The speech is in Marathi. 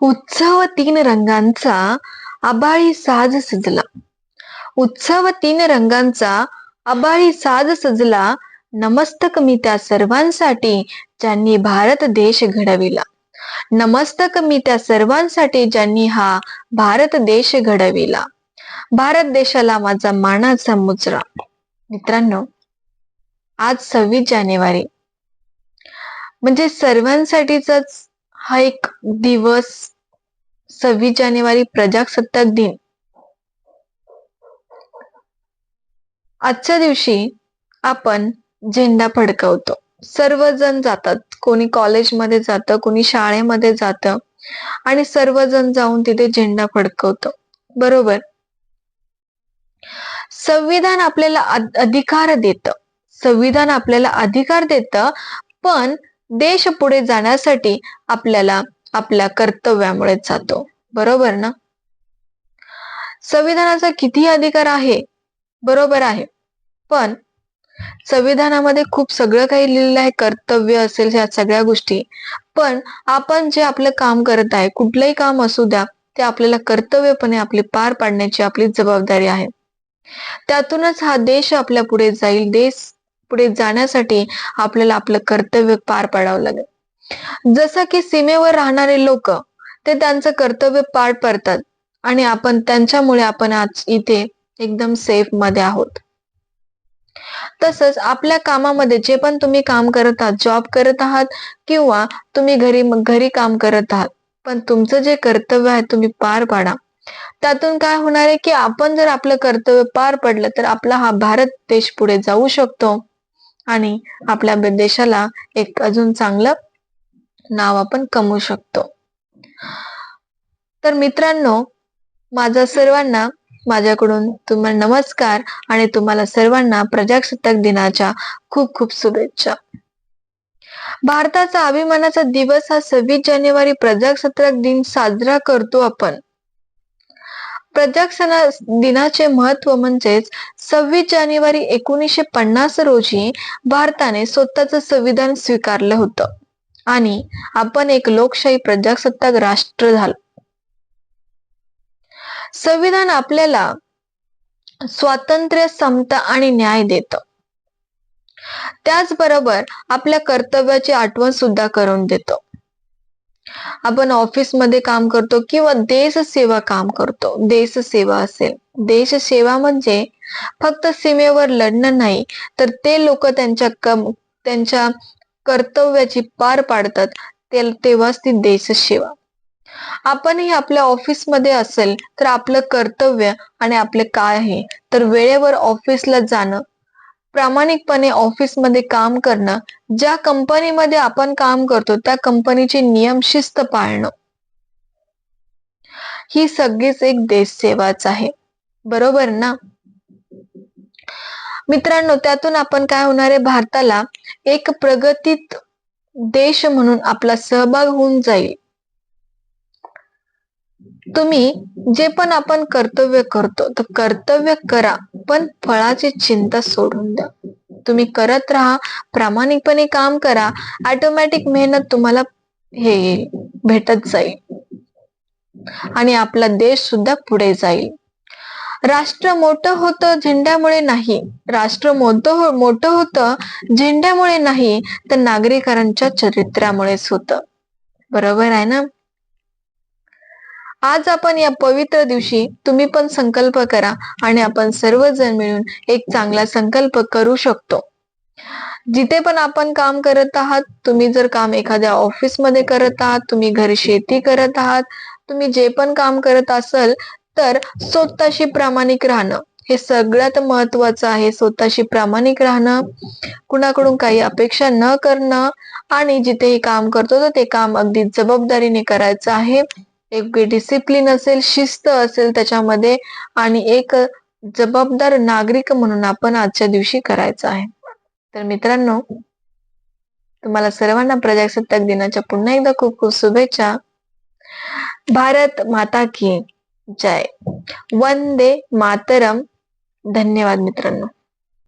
उत्सव तीन रंगांचा आबाळी साज सजला. उत्सव तीन रंगांचा आबाळी साज सजला. नमस्तक मी त्या सर्वांसाठी ज्यांनी भारत देश घडविला. नमस्तक मी त्या सर्वांसाठी ज्यांनी हा भारत देश घडविला. भारत देशाला माझा मानाचा मुजरा. मित्रांनो आज सव्वीस जानेवारी. म्हणजे सर्वांसाठीच हा एक दिवस सव्वीस जानेवारी प्रजासत्ताक दिन. आजच्या दिवशी आपण झेंडा फडकवतो. सर्वजण जातात. कोणी कॉलेजमध्ये जातं कोणी शाळेमध्ये जातं आणि सर्वजण जाऊन तिथे झेंडा फडकवतो. बरोबर? संविधान आपल्याला अधिकार देत. संविधान आपल्याला अधिकार देत पण देश पुढे जाण्यासाठी आपल्याला आपल्या कर्तव्यामुळे जातो. बरोबर ना? संविधानाचा किती अधिकार आहे बरोबर आहे. पण संविधानामध्ये खूप सगळं काही लिहिलेलं आहे कर्तव्य असेल ह्या सगळ्या गोष्टी. पण आपण जे आपलं काम करत आहे कुठलंही काम असू द्या ते आपल्याला कर्तव्यपणे आपले पार पाडण्याची आपली जबाबदारी आहे. त्यातूनच हा देश आपल्या पुढे जाईल देश पुढे जाण्यासाठी आपल्याला आपलं कर्तव्य पार पाडावं लागेल. जसं की सीमेवर राहणारे लोक ते त्यांचं कर्तव्य पार पडतात आणि आपण त्यांच्यामुळे आपण आज इथे एकदम सेफमध्ये आहोत. तसंच आपल्या कामामध्ये जे पण तुम्ही काम करत आहात जॉब करत आहात किंवा तुम्ही घरी घरी काम करत आहात पण तुमचं जे कर्तव्य आहे तुम्ही पार पाडा. त्यातून काय होणार आहे की आपण जर आपलं कर्तव्य पार पडलं तर आपला हा भारत देश पुढे जाऊ शकतो. आणि आपल्या देशाला एक अजून चांगलं नाव आपण कमवू शकतो. तर मित्रांनो माझा सर्वांना माझ्याकडून तुम्हाला नमस्कार आणि तुम्हाला सर्वांना प्रजासत्ताक दिनाच्या खूप खूप शुभेच्छा. भारताचा अभिमानाचा दिवस हा सव्वीस जानेवारी प्रजासत्ताक दिन साजरा करतो आपण. प्रजासत्ताक दिनाचे महत्त्व म्हणजेच सव्वीस जानेवारी एकोणीसशे पन्नास रोजी भारताने स्वतःच संविधान स्वीकारलं होतं. आणि आपण एक लोकशाही प्रजासत्ताक राष्ट्र झालं. संविधान आपल्याला स्वातंत्र्य समता आणि न्याय देत. त्याचबरोबर आपल्या कर्तव्याची आठवण सुद्धा करून देतो. आपण ऑफिसमध्ये काम करतो किंवा देश सेवा काम करतो. देश सेवा असेल. देश सेवा म्हणजे फक्त सीमेवर लढणं नाही तर ते लोक त्यांच्या कम त्यांच्या कर्तव्याची पार पाडतात. तेव्हाच ती देश सेवा. आपणही आपल्या ऑफिसमध्ये असेल तर आपलं कर्तव्य आणि आपले काय आहे? तर वेळेवर ऑफिसला जाणं प्रामाणिकपणे ऑफिसमध्ये काम करणं ज्या कंपनीमध्ये आपण काम करतो त्या कंपनीचे नियम शिस्त पाळणं. ही सगळीच एक देश सेवाच आहे. बरोबर ना? मित्रांनो त्यातून आपण काय होणार आहे? भारताला एक प्रगतीत देश म्हणून आपला सहभाग होऊन जाईल. तुम्ही जे पण आपण कर्तव्य करतो तर कर्तव्य करा पण फळाची चिंता सोडून द्या. तुम्ही करत राहा प्रामाणिकपणे काम करा ऑटोमॅटिक मेहनत तुम्हाला हे येईल भेटत जाईल. आणि आपला देश सुद्धा पुढे जाईल. राष्ट्र मोठं होतं झेंड्यामुळे नाही. राष्ट्र मोठं हो मोठं होतं झेंड्यामुळे नाही तर नागरिकांच्या चरित्रामुळेच होतं. बरोबर आहे ना? आज आपण या पवित्र दिवशी तुम्ही पण संकल्प करा आणि आपण सर्वजण मिळून एक चांगला संकल्प करू शकतो. जिथे पण आपण काम करत आहात तुम्ही जर काम एखाद्या ऑफिसमध्ये करत आहात तुम्ही घरी शेती करत आहात तुम्ही जे पण काम करत असाल तर स्वतःशी प्रामाणिक राहणं हे सगळ्यात महत्वाचं आहे. स्वतःशी प्रामाणिक राहणं कुणाकडून काही अपेक्षा न करणं आणि जिथेही काम करतो तर ते काम अगदी जबाबदारीने करायचं आहे. एक डिसिप्लिन असेल शिस्त असेल त्याच्यामध्ये आणि एक जबाबदार नागरिक म्हणून आपण आजच्या दिवशी करायचं आहे. तर मित्रांनो तुम्हाला सर्वांना प्रजासत्ताक दिनाच्या पुन्हा एकदा खूप खूप शुभेच्छा. भारत माता की जय. वंदे मातरम. धन्यवाद मित्रांनो.